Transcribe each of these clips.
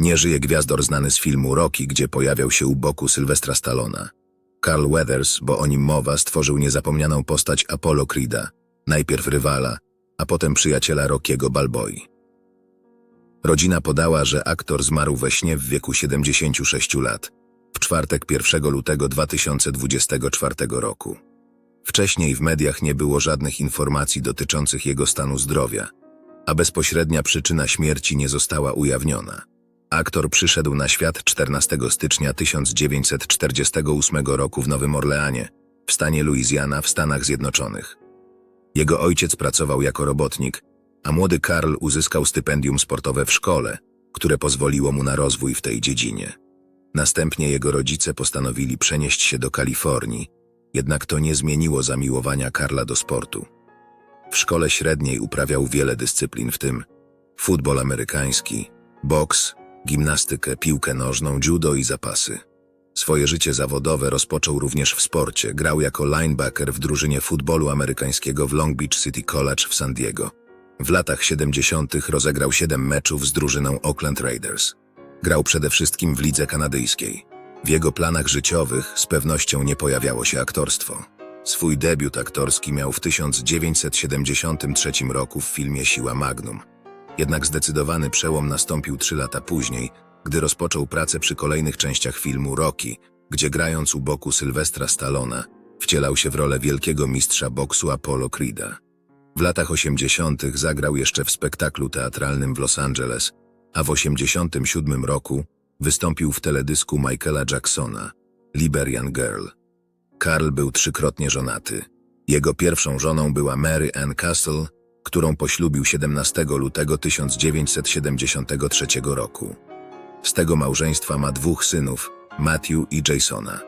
Nie żyje gwiazdor znany z filmu Rocky, gdzie pojawiał się u boku Sylwestra Stallona. Carl Weathers, bo o nim mowa, stworzył niezapomnianą postać Apollo Creeda, najpierw rywala, a potem przyjaciela Rockiego Balboi. Rodzina podała, że aktor zmarł we śnie w wieku 76 lat, w czwartek 1 lutego 2024 roku. Wcześniej w mediach nie było żadnych informacji dotyczących jego stanu zdrowia, a bezpośrednia przyczyna śmierci nie została ujawniona. Aktor przyszedł na świat 14 stycznia 1948 roku w Nowym Orleanie, w stanie Louisiana w Stanach Zjednoczonych. Jego ojciec pracował jako robotnik, a młody Karl uzyskał stypendium sportowe w szkole, które pozwoliło mu na rozwój w tej dziedzinie. Następnie jego rodzice postanowili przenieść się do Kalifornii, jednak to nie zmieniło zamiłowania Karla do sportu. W szkole średniej uprawiał wiele dyscyplin, w tym futbol amerykański, boks, gimnastykę, piłkę nożną, judo i zapasy. Swoje życie zawodowe rozpoczął również w sporcie. Grał jako linebacker w drużynie futbolu amerykańskiego w Long Beach City College w San Diego. W latach 70. rozegrał 7 meczów z drużyną Oakland Raiders. Grał przede wszystkim w lidze kanadyjskiej. W jego planach życiowych z pewnością nie pojawiało się aktorstwo. Swój debiut aktorski miał w 1973 roku w filmie Siła Magnum. Jednak zdecydowany przełom nastąpił trzy lata później, gdy rozpoczął pracę przy kolejnych częściach filmu Rocky, gdzie grając u boku Sylwestra Stallona, wcielał się w rolę wielkiego mistrza boksu Apollo Creeda. W latach 80. zagrał jeszcze w spektaklu teatralnym w Los Angeles, a w 87 roku wystąpił w teledysku Michaela Jacksona Liberian Girl. Karl był trzykrotnie żonaty. Jego pierwszą żoną była Mary Ann Castle, którą poślubił 17 lutego 1973 roku. Z tego małżeństwa ma dwóch synów, Matthew i Jasona.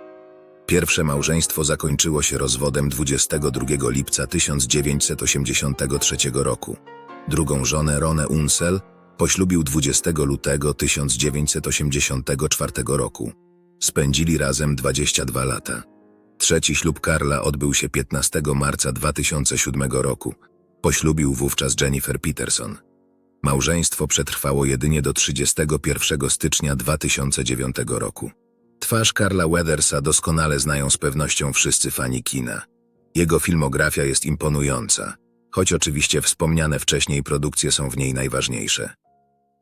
Pierwsze małżeństwo zakończyło się rozwodem 22 lipca 1983 roku. Drugą żonę, Ronę Unsel, poślubił 20 lutego 1984 roku. Spędzili razem 22 lata. Trzeci ślub Karla odbył się 15 marca 2007 roku. Poślubił wówczas Jennifer Peterson. Małżeństwo przetrwało jedynie do 31 stycznia 2009 roku. Twarz Karla Weathersa doskonale znają z pewnością wszyscy fani kina. Jego filmografia jest imponująca, choć oczywiście wspomniane wcześniej produkcje są w niej najważniejsze.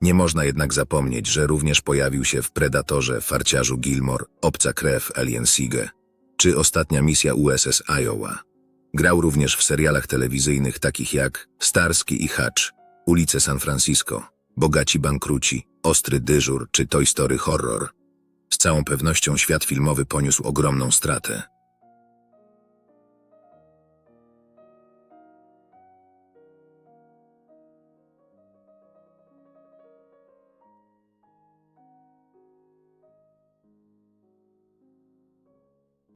Nie można jednak zapomnieć, że również pojawił się w Predatorze, Farciarzu Gilmore, Obca Krew, Alien Siege, czy Ostatnia misja USS Iowa. Grał również w serialach telewizyjnych takich jak Starski i Hutch, Ulice San Francisco, Bogaci Bankruci, Ostry Dyżur czy Toy Story Horror. Z całą pewnością świat filmowy poniósł ogromną stratę.